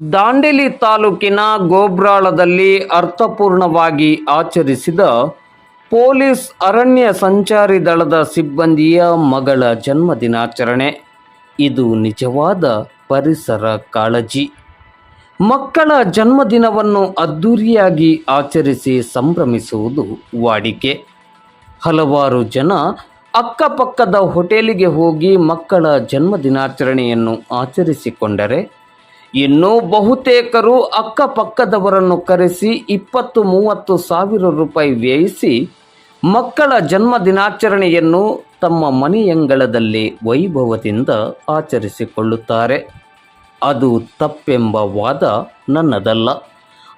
ದಾಂಡೇಲಿ ತಾಲೂಕಿನ ಗೋಬ್ರಾಳದಲ್ಲಿ ಅರ್ಥಪೂರ್ಣವಾಗಿ ಆಚರಿಸಿದ ಪೊಲೀಸ್ ಅರಣ್ಯ ಸಂಚಾರಿ ದಳದ ಸಿಬ್ಬಂದಿಯ ಮಗಳ ಜನ್ಮದಿನಾಚರಣೆ ಇದು ನಿಜವಾದ ಪರಿಸರ ಕಾಳಜಿ. ಮಕ್ಕಳ ಜನ್ಮದಿನವನ್ನು ಅದ್ಧೂರಿಯಾಗಿ ಆಚರಿಸಿ ಸಂಭ್ರಮಿಸುವುದು ವಾಡಿಕೆ. ಹಲವಾರು ಜನ ಅಕ್ಕಪಕ್ಕದ ಹೋಟೆಲಿಗೆ ಹೋಗಿ ಮಕ್ಕಳ ಜನ್ಮದಿನಾಚರಣೆಯನ್ನು ಆಚರಿಸಿಕೊಂಡರೆ ಇನ್ನು ಬಹುತೇಕರು ಅಕ್ಕಪಕ್ಕದವರನ್ನು ಕರೆಸಿ ಇಪ್ಪತ್ತು ಮೂವತ್ತು ಸಾವಿರ ರೂಪಾಯಿ ವ್ಯಯಿಸಿ ಮಕ್ಕಳ ಜನ್ಮ ದಿನಾಚರಣೆಯನ್ನು ತಮ್ಮ ಮನೆಯಂಗಳದಲ್ಲಿ ವೈಭವದಿಂದ ಆಚರಿಸಿಕೊಳ್ಳುತ್ತಾರೆ. ಅದು ತಪ್ಪೆಂಬ ವಾದ ನನ್ನದಲ್ಲ,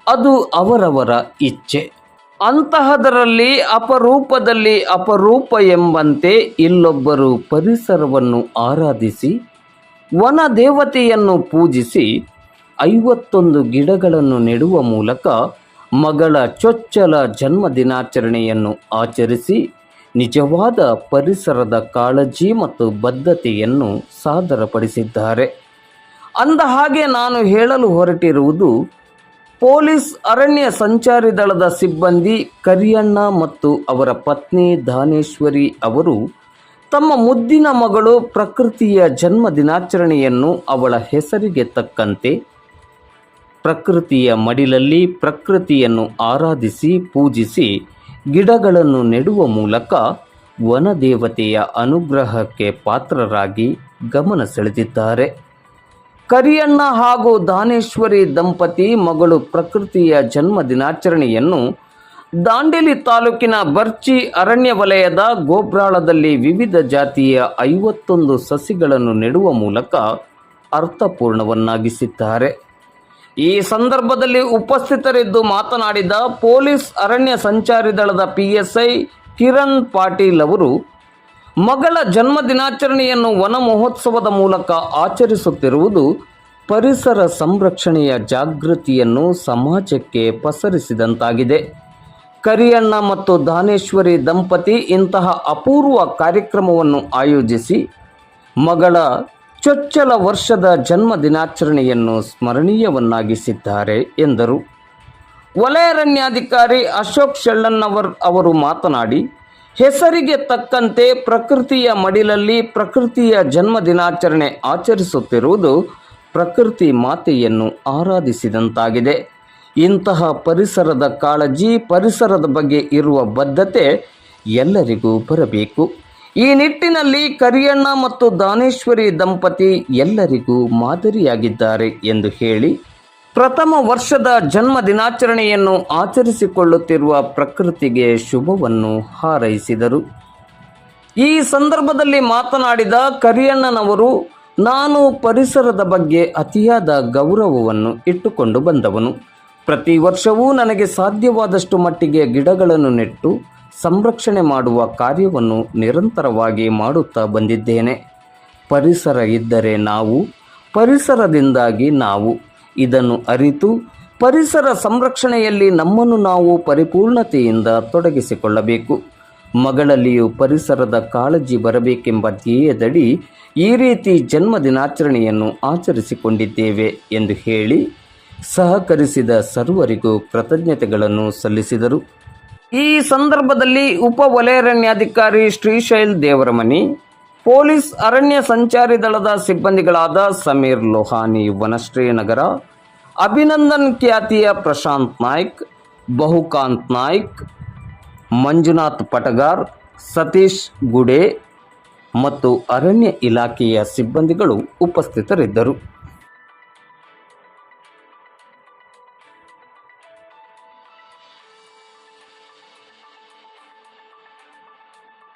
ಅದು ಅವರವರ ಇಚ್ಛೆ. ಅಂತಹದರಲ್ಲಿ ಅಪರೂಪದಲ್ಲಿ ಅಪರೂಪ ಎಂಬಂತೆ ಇಲ್ಲೊಬ್ಬರು ಪರಿಸರವನ್ನು ಆರಾಧಿಸಿ ವನ ದೇವತೆಯನ್ನು ಪೂಜಿಸಿ ಐವತ್ತೊಂದು ಗಿಡಗಳನ್ನು ನೆಡುವ ಮೂಲಕ ಮಗಳ ಚೊಚ್ಚಲ ಜನ್ಮ ದಿನಾಚರಣೆಯನ್ನು ಆಚರಿಸಿ ನಿಜವಾದ ಪರಿಸರದ ಕಾಳಜಿ ಮತ್ತು ಬದ್ಧತೆಯನ್ನು ಸಾದರಪಡಿಸಿದ್ದಾರೆ. ಅಂದ ಹಾಗೆ ನಾನು ಹೇಳಲು ಹೊರಟಿರುವುದು ಪೊಲೀಸ್ ಅರಣ್ಯ ಸಂಚಾರಿ ದಳದ ಸಿಬ್ಬಂದಿ ಕರಿಯಣ್ಣ ಮತ್ತು ಅವರ ಪತ್ನಿ ದಾನೇಶ್ವರಿ ಅವರು ತಮ್ಮ ಮುದ್ದಿನ ಮಗಳು ಪ್ರಕೃತಿಯ ಜನ್ಮ ದಿನಾಚರಣೆಯನ್ನು ಅವಳ ಹೆಸರಿಗೆ ತಕ್ಕಂತೆ ಪ್ರಕೃತಿಯ ಮಡಿಲಲ್ಲಿ ಪ್ರಕೃತಿಯನ್ನು ಆರಾಧಿಸಿ ಪೂಜಿಸಿ ಗಿಡಗಳನ್ನು ನೆಡುವ ಮೂಲಕ ವನದೇವತೆಯ ಅನುಗ್ರಹಕ್ಕೆ ಪಾತ್ರರಾಗಿ ಗಮನ ಸೆಳೆದಿದ್ದಾರೆ. ಕರಿಯಣ್ಣ ಹಾಗೂ ದಾನೇಶ್ವರಿ ದಂಪತಿ ಮಗಳು ಪ್ರಕೃತಿಯ ಜನ್ಮ ದಿನಾಚರಣೆಯನ್ನು ದಾಂಡೇಲಿ ತಾಲೂಕಿನ ಬರ್ಚಿ ಅರಣ್ಯ ವಲಯದ ಗೋಬ್ರಾಳದಲ್ಲಿ ವಿವಿಧ ಜಾತಿಯ ಐವತ್ತೊಂದು ಸಸಿಗಳನ್ನು ನೆಡುವ ಮೂಲಕ ಅರ್ಥಪೂರ್ಣವನ್ನಾಗಿಸಿದ್ದಾರೆ. ಈ ಸಂದರ್ಭದಲ್ಲಿ ಉಪಸ್ಥಿತರಿದ್ದು ಮಾತನಾಡಿದ ಪೊಲೀಸ್ ಅರಣ್ಯ ಸಂಚಾರಿ ದಳದ ಪಿಎಸ್ಐ ಕಿರಣ್ ಪಾಟೀಲ್ ಅವರು, ಮಗಳ ಜನ್ಮ ದಿನಾಚರಣೆಯನ್ನು ವನ ಮಹೋತ್ಸವದ ಮೂಲಕ ಆಚರಿಸುತ್ತಿರುವುದು ಪರಿಸರ ಸಂರಕ್ಷಣೆಯ ಜಾಗೃತಿಯನ್ನು ಸಮಾಜಕ್ಕೆ ಪಸರಿಸಿದಂತಾಗಿದೆ. ಕರಿಯಣ್ಣ ಮತ್ತು ದಾನೇಶ್ವರಿ ದಂಪತಿ ಇಂತಹ ಅಪೂರ್ವ ಕಾರ್ಯಕ್ರಮವನ್ನು ಆಯೋಜಿಸಿ ಮಗಳ ಚೊಚ್ಚಲ ವರ್ಷದ ಜನ್ಮ ದಿನಾಚರಣೆಯನ್ನು ಸ್ಮರಣೀಯವನ್ನಾಗಿಸಿದ್ದಾರೆ ಎಂದರು. ವಲಯರಣ್ಯಾಧಿಕಾರಿ ಅಶೋಕ್ ಶೆಳ್ಳನ್ನವರ್ ಅವರು ಮಾತನಾಡಿ, ಹೆಸರಿಗೆ ತಕ್ಕಂತೆ ಪ್ರಕೃತಿಯ ಮಡಿಲಲ್ಲಿ ಪ್ರಕೃತಿಯ ಜನ್ಮ ದಿನಾಚರಣೆ ಆಚರಿಸುತ್ತಿರುವುದು ಪ್ರಕೃತಿ ಮಾತೆಯನ್ನು ಆರಾಧಿಸಿದಂತಾಗಿದೆ. ಇಂತಹ ಪರಿಸರದ ಕಾಳಜಿ, ಪರಿಸರದ ಬಗ್ಗೆ ಇರುವ ಬದ್ಧತೆ ಎಲ್ಲರಿಗೂ ಬರಬೇಕು. ಈ ನಿಟ್ಟಿನಲ್ಲಿ ಕರಿಯಣ್ಣ ಮತ್ತು ದಾನೇಶ್ವರಿ ದಂಪತಿ ಎಲ್ಲರಿಗೂ ಮಾದರಿಯಾಗಿದ್ದಾರೆ ಎಂದು ಹೇಳಿ, ಪ್ರಥಮ ವರ್ಷದ ಜನ್ಮ ದಿನಾಚರಣೆಯನ್ನು ಆಚರಿಸಿಕೊಳ್ಳುತ್ತಿರುವ ಪ್ರಕೃತಿಗೆ ಶುಭವನ್ನು ಹಾರೈಸಿದರು. ಈ ಸಂದರ್ಭದಲ್ಲಿ ಮಾತನಾಡಿದ ಕರಿಯಣ್ಣನವರು, ನಾನು ಪರಿಸರದ ಬಗ್ಗೆ ಅತಿಯಾದ ಗೌರವವನ್ನು ಇಟ್ಟುಕೊಂಡು ಬಂದವನು. ಪ್ರತಿ ವರ್ಷವೂ ನನಗೆ ಸಾಧ್ಯವಾದಷ್ಟು ಮಟ್ಟಿಗೆ ಗಿಡಗಳನ್ನು ನೆಟ್ಟು ಸಂರಕ್ಷಣೆ ಮಾಡುವ ಕಾರ್ಯವನ್ನು ನಿರಂತರವಾಗಿ ಮಾಡುತ್ತಾ ಬಂದಿದ್ದೇನೆ. ಪರಿಸರ ಇದ್ದರೆ ನಾವು, ಪರಿಸರದಿಂದಾಗಿ ನಾವು. ಇದನ್ನು ಅರಿತು ಪರಿಸರ ಸಂರಕ್ಷಣೆಯಲ್ಲಿ ನಮ್ಮನ್ನು ನಾವು ಪರಿಪೂರ್ಣತೆಯಿಂದ ತೊಡಗಿಸಿಕೊಳ್ಳಬೇಕು. ಮಗಳಲ್ಲಿಯೂ ಪರಿಸರದ ಕಾಳಜಿ ಬರಬೇಕೆಂಬ ಧ್ಯೇಯದಡಿ ಈ ರೀತಿ ಜನ್ಮ ದಿನಾಚರಣೆಯನ್ನು ಆಚರಿಸಿಕೊಂಡಿದ್ದೇವೆ ಎಂದು ಹೇಳಿ ಸಹಕರಿಸಿದ ಸರ್ವರಿಗೂ ಕೃತಜ್ಞತೆಗಳನ್ನು ಸಲ್ಲಿಸಿದರು. ಈ ಸಂದರ್ಭದಲ್ಲಿ ಉಪ ವಲಯರಣ್ಯಾಧಿಕಾರಿ ಶ್ರೀಶೈಲ್ ದೇವರಮನಿ, ಪೊಲೀಸ್ ಅರಣ್ಯ ಸಂಚಾರಿ ದಳದ ಸಿಬ್ಬಂದಿಗಳಾದ ಸಮೀರ್ ಲೋಹಾನಿ ವನಶ್ರೀ ನಗರ, ಅಭಿನಂದನ್ ಖ್ಯಾತಿಯ ಪ್ರಶಾಂತ್ ನಾಯ್ಕ್, ಬಹುಕಾಂತ್ ನಾಯ್ಕ್, ಮಂಜುನಾಥ್ ಪಟಗಾರ್, ಸತೀಶ್ ಗುಡೆ ಮತ್ತು ಅರಣ್ಯ ಇಲಾಖೆಯ ಸಿಬ್ಬಂದಿಗಳು ಉಪಸ್ಥಿತರಿದ್ದರು.